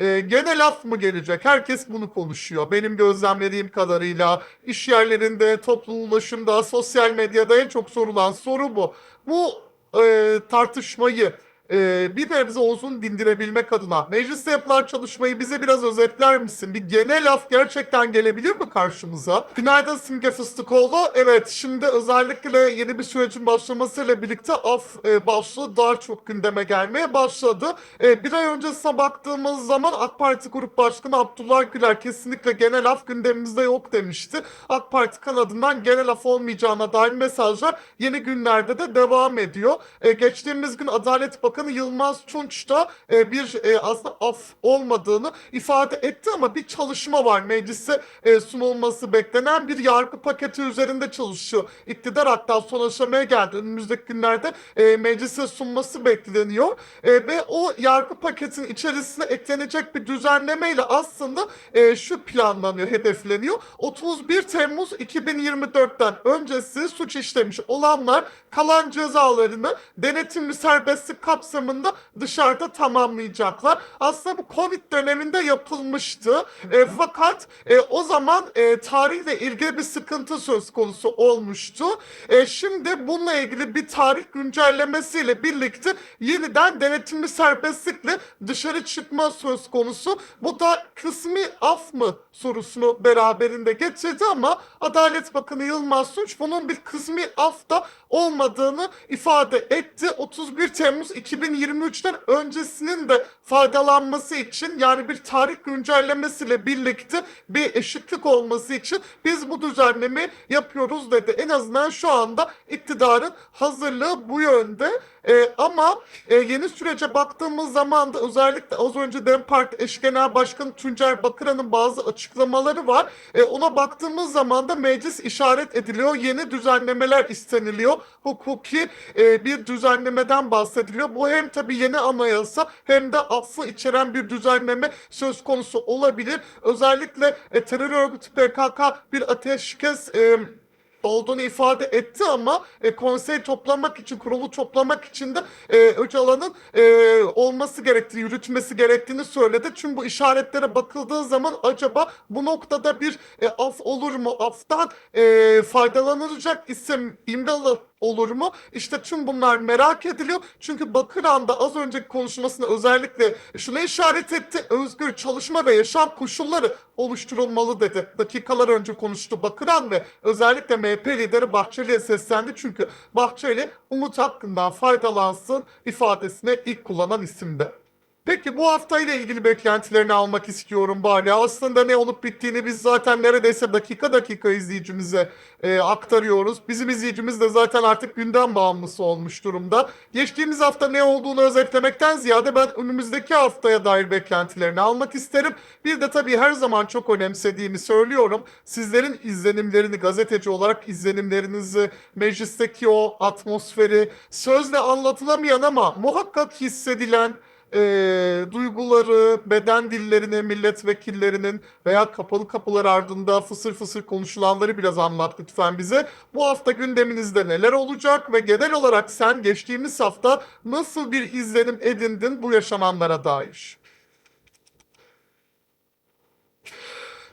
e, gene laf mı gelecek? Herkes bunu konuşuyor. Benim gözlemlediğim kadarıyla iş yerlerinde, toplu ulaşımda, sosyal medyada en çok sorulan soru bu. Bu e, tartışmayı e, bir nebze uzun dindirebilmek adına mecliste yapılan çalışmayı bize biraz özetler misin? Bir genel laf gerçekten gelebilir mi karşımıza? Günaydın Simge Fıstıkoğlu. Evet şimdi özellikle yeni bir sürecin başlamasıyla birlikte af e, başlığı daha çok gündeme gelmeye başladı. E, bir ay öncesine baktığımız zaman AK Parti Grup Başkanı Abdullah Güler kesinlikle genel af gündemimizde yok demişti. AK Parti kanadından genel af olmayacağına dair mesajlar yeni günlerde de devam ediyor. E, geçtiğimiz gün Adalet Bakanı Yılmaz Tunç da e, bir e, aslında af olmadığını ifade etti ama bir çalışma var. Meclise e, sunulması beklenen bir yargı paketi üzerinde çalışıyor. İktidar hatta son aşamaya geldi. Önümüzdeki günlerde e, meclise sunması bekleniyor. E, ve o yargı paketinin içerisine eklenecek bir düzenlemeyle aslında e, şu planlanıyor, hedefleniyor. 31 Temmuz 2024'ten öncesi suç işlemiş olanlar kalan cezalarını denetimli serbestlik kapsamında dışarıda tamamlayacaklar. Aslında bu Covid döneminde yapılmıştı. E, fakat e, o zaman e, tarihle ilgili bir sıkıntı söz konusu olmuştu. E, şimdi bununla ilgili bir tarih güncellemesiyle birlikte yeniden denetimli serbestlikle dışarı çıkma söz konusu. Bu da kısmi af mı sorusunu beraberinde getirdi ama Adalet Bakanı Yılmaz Tunç bunun bir kısmi af da olmadığını ifade etti. 31 Temmuz 2023'ten öncesinin de faydalanması için yani bir tarih güncellemesiyle birlikte bir eşitlik olması için biz bu düzenlemi yapıyoruz dedi. En azından şu anda iktidarın hazırlığı bu yönde. Ee, ama e, yeni sürece baktığımız zaman da özellikle az önce DEM Parti eş genel başkanı Tuncer Bakıran'ın bazı açıklamaları var. E, ona baktığımız zaman da meclis işaret ediliyor. Yeni düzenlemeler isteniliyor. Hukuki e, bir düzenlemeden bahsediliyor. Bu hem tabii yeni anayasa hem de affı içeren bir düzenleme söz konusu olabilir. Özellikle e, terör örgütü PKK bir ateşkes e, olduğunu ifade etti ama e, konsey toplamak için, kurulu toplamak için de e, Öcalan'ın e, olması gerektiğini, yürütmesi gerektiğini söyledi. Çünkü bu işaretlere bakıldığı zaman acaba bu noktada bir e, af olur mu? Aftan e, faydalanılacak isim İmralı olur mu? İşte tüm bunlar merak ediliyor. Çünkü Bakıran'da az önceki konuşmasında özellikle şuna işaret etti. Özgür çalışma ve yaşam koşulları oluşturulmalı dedi. Dakikalar önce konuştu Bakıran ve özellikle MHP lideri Bahçeli'ye seslendi. Çünkü Bahçeli umut hakkından faydalansın ifadesine ilk kullanan isimdi. Peki bu haftayla ilgili beklentilerini almak istiyorum bari. Aslında ne olup bittiğini biz zaten neredeyse dakika dakika izleyicimize e, aktarıyoruz. Bizim izleyicimiz de zaten artık gündem bağımlısı olmuş durumda. Geçtiğimiz hafta ne olduğunu özetlemekten ziyade ben önümüzdeki haftaya dair beklentilerini almak isterim. Bir de tabii her zaman çok önemsediğimi söylüyorum. Sizlerin izlenimlerini, gazeteci olarak izlenimlerinizi, meclisteki o atmosferi, sözle anlatılamayan ama muhakkak hissedilen e, duyguları, beden dillerini, milletvekillerinin veya kapalı kapılar ardında fısır fısır konuşulanları biraz anlat lütfen bize. Bu hafta gündeminizde neler olacak ve genel olarak sen geçtiğimiz hafta nasıl bir izlenim edindin bu yaşananlara dair?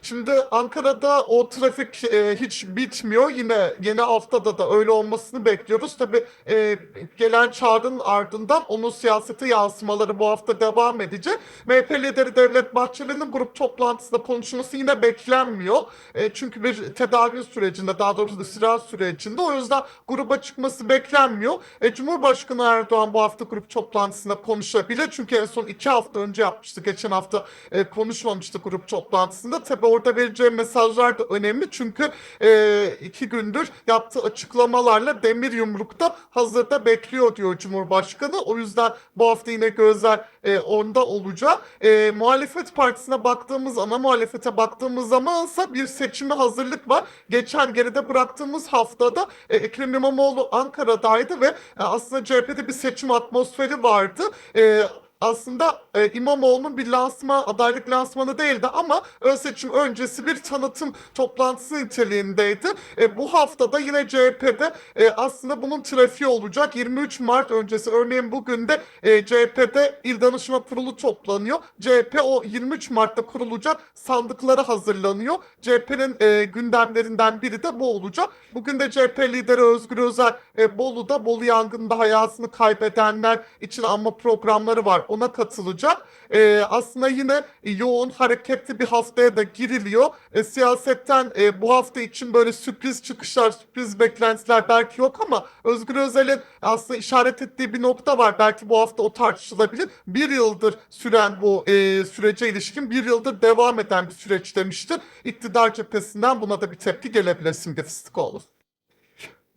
Şimdi Ankara'da o trafik e, hiç bitmiyor. Yine yeni haftada da öyle olmasını bekliyoruz. Tabii e, gelen çağrının ardından onun siyasete yansımaları bu hafta devam edecek. MHP lideri Devlet Bahçeli'nin grup toplantısında konuşması yine beklenmiyor. E, çünkü bir tedavi sürecinde, daha doğrusu istirahat sürecinde. O yüzden gruba çıkması beklenmiyor. E, Cumhurbaşkanı Erdoğan bu hafta grup toplantısında konuşabilir. Çünkü en son iki hafta önce yapmıştı. Geçen hafta e, konuşmamıştı grup toplantısında. Tabii orada vereceği mesajlar da önemli. Çünkü e, iki gündür yaptığı açıklamalarla demir yumrukta hazırda bekliyor diyor Cumhurbaşkanı. O yüzden bu hafta yine gözler e, onda olacak. E, muhalefet partisine baktığımız, ana muhalefete baktığımız zamansa bir seçime hazırlık var. Geçen geride bıraktığımız haftada e, Ekrem İmamoğlu Ankara'daydı ve e, aslında CHP'de bir seçim atmosferi vardı. E, aslında e, İmamoğlu'nun bir lansman, adaylık lansmanı değildi ama ön seçim öncesi bir tanıtım toplantısı niteliğindeydi. E, bu haftada yine CHP'de e, aslında bunun trafiği olacak. 23 Mart öncesi örneğin bugün de e, CHP'de İl Danışma Kurulu toplanıyor. CHP o 23 Mart'ta kurulacak sandıkları hazırlanıyor. CHP'nin e, gündemlerinden biri de bu olacak. Bugün de CHP lideri Özgür Özel e, Bolu'da Bolu yangında hayatını kaybedenler için anma programları var. Ona katılacak. E, aslında yine yoğun hareketli bir haftaya da giriliyor. E, siyasetten e, bu hafta için böyle sürpriz çıkışlar, sürpriz beklentiler belki yok ama Özgür Özel'in aslında işaret ettiği bir nokta var. Belki bu hafta o tartışılabilir. Bir yıldır süren bu e, sürece ilişkin bir yıldır devam eden bir süreç demiştir. İktidar cephesinden buna da bir tepki gelebilir Simge Fıstıkoğlu.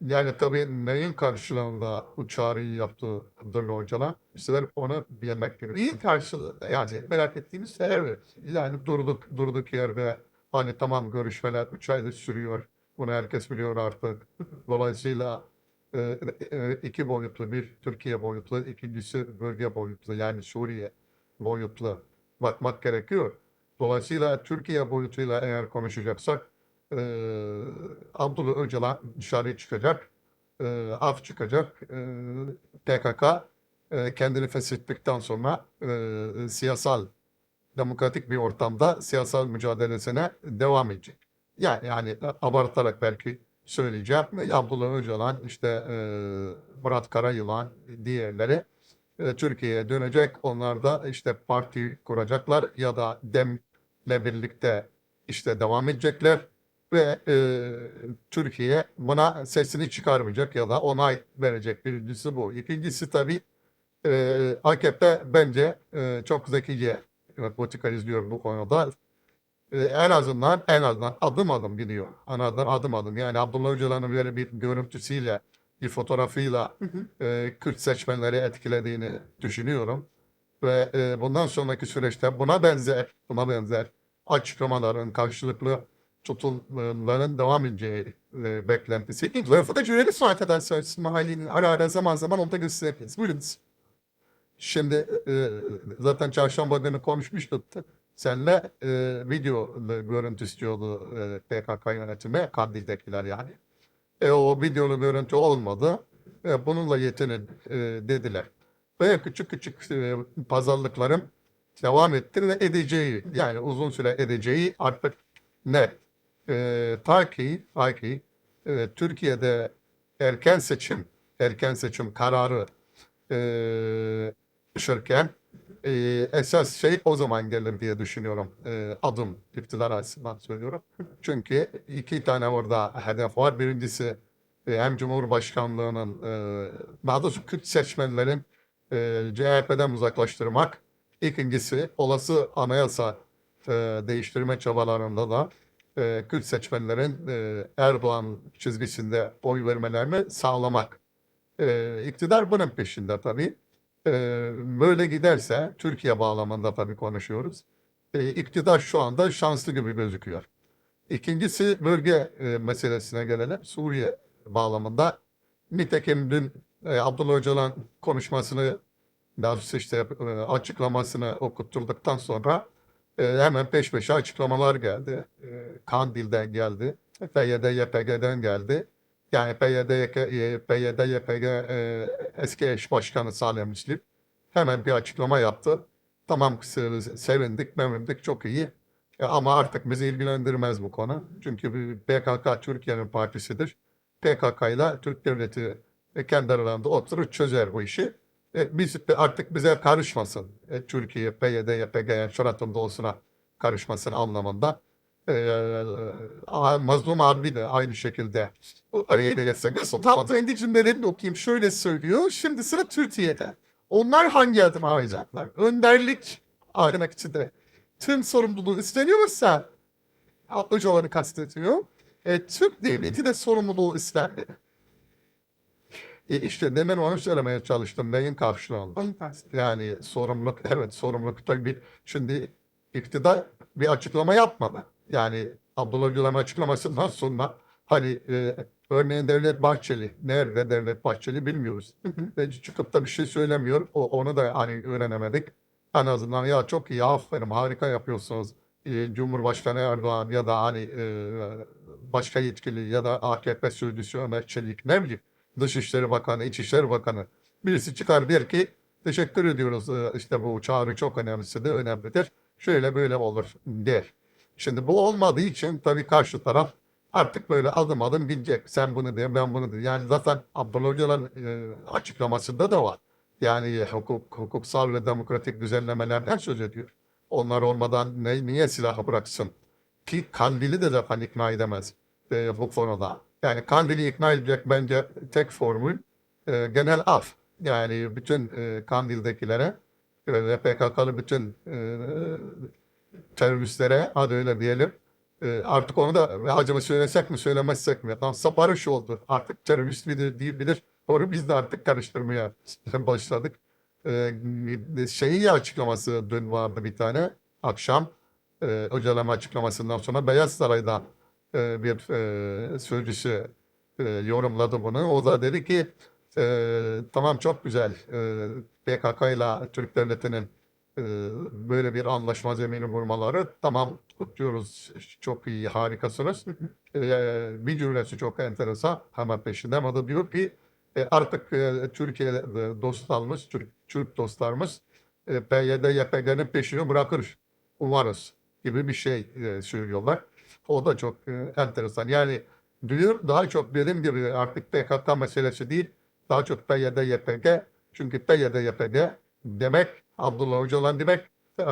Yani tabii neyin karşılığında bu çağrıyı yaptı Abdullah Öcalan? İşte ona yemek gerekiyor. İyi karşılığı. Yani merak ettiğimiz şey evet. Yani durduk durduk yerde hani tamam görüşmeler 3 ayda sürüyor. Bunu herkes biliyor artık. Dolayısıyla e, e, iki boyutlu bir Türkiye boyutlu, ikincisi bölge boyutlu yani Suriye boyutlu bakmak gerekiyor. Dolayısıyla Türkiye boyutuyla eğer konuşacaksak e, Abdullah Öcalan dışarı çıkacak, e, af çıkacak, e, PKK e, kendini feshettikten sonra e, siyasal demokratik bir ortamda siyasal mücadelesine devam edecek. Yani, yani abartarak belki söyleyeceğim. Abdullah Öcalan, işte e, Murat Karayılan, diğerleri e, Türkiye'ye dönecek. Onlar da işte parti kuracaklar ya da DEM'le birlikte işte devam edecekler ve e, Türkiye buna sesini çıkarmayacak ya da onay verecek. Birincisi bu. İkincisi tabii e, AKP bence e, çok zekice politika izliyor bu konuda. E, en azından en azından adım adım gidiyor. Anadan adım adım. Yani Abdullah Öcalan'ın böyle bir görüntüsüyle, bir fotoğrafıyla e, Kürt seçmenleri etkilediğini düşünüyorum. Ve e, bundan sonraki süreçte buna benzer, buna benzer açıklamaların karşılıklı tutumların devam edeceği e, beklentisi. İlk lafı da cüreli zaten söylesin mahallenin ara ara zaman zaman onu da gösteririz. Buyurunuz. Şimdi e, zaten çarşamba günü konuşmuştuk. Seninle e, video görüntü istiyordu e, PKK yönetimi, Kandil'dekiler yani. E, o videolu görüntü olmadı. E, bununla yetinin e, dediler. Ve küçük küçük e, pazarlıklarım devam etti ve edeceği, yani uzun süre edeceği artık net. E, ta ki, ta ki e, Türkiye'de erken seçim, erken seçim kararı e, düşürken e, esas şey o zaman gelir diye düşünüyorum. E, adım iktidar açısından söylüyorum. Çünkü iki tane orada hedef var. Birincisi e, hem Cumhurbaşkanlığının e, daha doğrusu Kürt seçmenlerin e, CHP'den uzaklaştırmak. İkincisi olası anayasa e, değiştirme çabalarında da e, Kürt seçmenlerin e, Erdoğan çizgisinde oy vermelerini sağlamak. E, iktidar bunun peşinde tabii. E, böyle giderse Türkiye bağlamında tabii konuşuyoruz. E, iktidar şu anda şanslı gibi gözüküyor. İkincisi bölge e, meselesine gelelim. Suriye bağlamında. Nitekim dün e, Abdullah Öcalan konuşmasını daha işte e, açıklamasını okutturduktan sonra e, hemen peş peşe açıklamalar geldi. E, Kandil'den geldi. PYD, YPG'den geldi. Yani PYD, PYD, YPG e, eski eş başkanı Salih Müslim hemen bir açıklama yaptı. Tamam se- sevindik, memnundik, çok iyi. E, ama artık bizi ilgilendirmez bu konu. Çünkü PKK Türkiye'nin partisidir. PKK ile Türk Devleti e, kendi aralarında oturup çözer bu işi. E, biz artık bize karışmasın. E, Türkiye, PYD, YPG, yani Şurat'ın doğusuna karışmasın anlamında. E, a- Mazlum Harbi de aynı şekilde bu araya gelirse nasıl? Tam kendi cümlelerini okuyayım. Şöyle söylüyor. Şimdi sıra Türkiye'de. Onlar hangi adım alacaklar? Önderlik aramak için de tüm sorumluluğu üstleniyorsa Öcalan'ı kastediyor. E, Türk devleti de sorumluluğu üstlendi. E, işte demin onu söylemeye çalıştım. Neyin? Onu kastediyor. Yani sorumluluk, evet sorumluluk tabii. Şimdi iktidar bir açıklama yapmadı. Yani Abdullah Öcalan'ın açıklamasından sonra Hani e, örneğin Devlet Bahçeli, nerede Devlet Bahçeli bilmiyoruz. Ve çıkıp da bir şey söylemiyor. O, onu da hani öğrenemedik. En azından ya çok iyi, aferin, harika yapıyorsunuz. E, Cumhurbaşkanı Erdoğan ya da hani e, başka yetkili ya da AKP sözcüsü Ömer Çelik ne bileyim Dışişleri Bakanı, İçişleri Bakanı birisi çıkar der ki teşekkür ediyoruz e, işte bu çağrı çok önemlisidir, önemlidir. Şöyle böyle olur der. Şimdi bu olmadığı için tabii karşı taraf artık böyle adım adım gidecek. Sen bunu de ben bunu de. Yani zaten Abdullah Öcalan e, açıklamasında da var. Yani hukuk, hukuksal ve demokratik düzenlemelerden söz ediyor. Onlar olmadan ne, niye silahı bıraksın? Ki Kandil'i de zaten ikna edemez e, bu konuda. Yani Kandil'i ikna edecek bence tek formül e, genel af. Yani bütün e, Kandil'dekilere ve PKK'lı bütün e, teröristlere hadi öyle diyelim. E, artık onu da acaba söylesek mi söylemezsek mi? Tam barış oldu. Artık terörist midir değil bilir. Onu biz de artık karıştırmaya başladık. E, şeyi açıklaması dün vardı bir tane akşam. E, Öcalan açıklamasından sonra Beyaz Saray'da e, bir e, e, yorumladı bunu. O da dedi ki e, tamam çok güzel e, PKK ile Türk Devleti'nin e, böyle bir anlaşma zemini vurmaları tamam kutluyoruz çok iyi harikasınız. E, bir cümlesi çok enteresan hemen peşinden o da diyor ki e, artık e, Türkiye dostlarımız, Türk, Türk dostlarımız e, PYD, YPG'nin peşini bırakır umarız gibi bir şey e, söylüyorlar. O da çok e, enteresan. Yani diyor daha çok dediğim gibi artık PKK meselesi değil, daha çok PYD, YPG. Çünkü PYD, YPG demek Abdullah Öcalan demek e,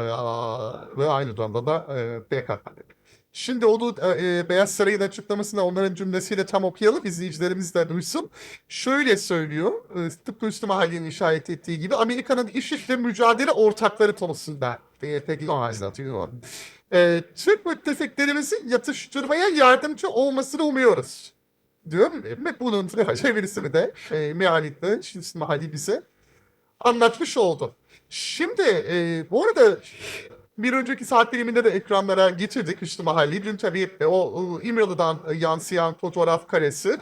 ve aynı zamanda da e, PKK demek. Şimdi onu e, Beyaz Saray'ın açıklamasında onların cümlesiyle tam okuyalım. izleyicilerimiz de duysun. Şöyle söylüyor. E, tıpkı Üstü Mahalle'nin işaret ettiği gibi Amerika'nın IŞİD'le mücadele ortakları konusunda DYPG anlatıyor. E, Türk müttefiklerimizin yatıştırmaya yardımcı olmasını umuyoruz. Diyor ve bunun çevirisini de e, mealinde Üstü Mahalle bize anlatmış oldu. Şimdi e, bu arada bir önceki saat diliminde de ekranlara getirdik Üstü Mahalleyi. Dün tabii e, o e, İmralı'dan e, yansıyan fotoğraf karesi.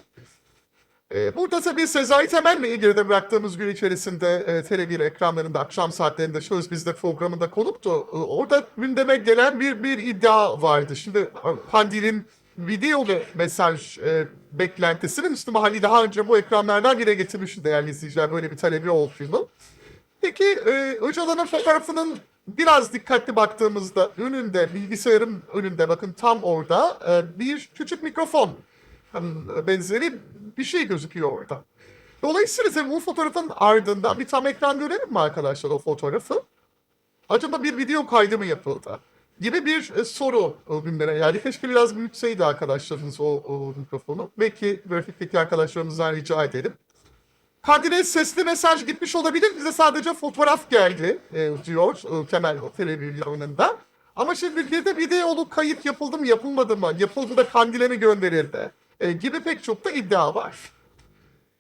E, burada tabii Sezai Temel'le ilgili de bıraktığımız gün içerisinde e, Tele1 ekranlarında akşam saatlerinde Söz Bizde programında konuktu. E, orada gündeme gelen bir bir iddia vardı. Şimdi e, Pandil'in video ve mesaj e, beklentisinin Üstü Mahalleyi daha önce bu ekranlardan bire getirmişti değerli izleyiciler. Böyle bir talebi olduğunu. Peki e, Öcalan'ın fotoğrafının biraz dikkatli baktığımızda önünde, bilgisayarın önünde bakın tam orada e, bir küçük mikrofon benzeri bir şey gözüküyor orada. Dolayısıyla tabii bu fotoğrafın ardından bir tam ekran görelim mi arkadaşlar o fotoğrafı? Acaba bir video kaydı mı yapıldı? Gibi bir e, soru gündeme yani keşke biraz büyütseydi arkadaşlarımız o, o mikrofonu. Belki grafikteki arkadaşlarımızdan rica edelim. Kandil'e sesli mesaj gitmiş olabilir. Bize sadece fotoğraf geldi e, diyor e, Temel televizyonunda. Ama şimdi bir de videolu kayıt yapıldı mı yapılmadı mı? Yapıldı da Kandil'e mi? E, gibi pek çok da iddia var.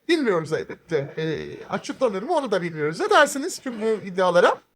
Bilmiyoruz elbette. E, açıklanır mı onu da bilmiyoruz. Ne dersiniz tüm bu iddialara?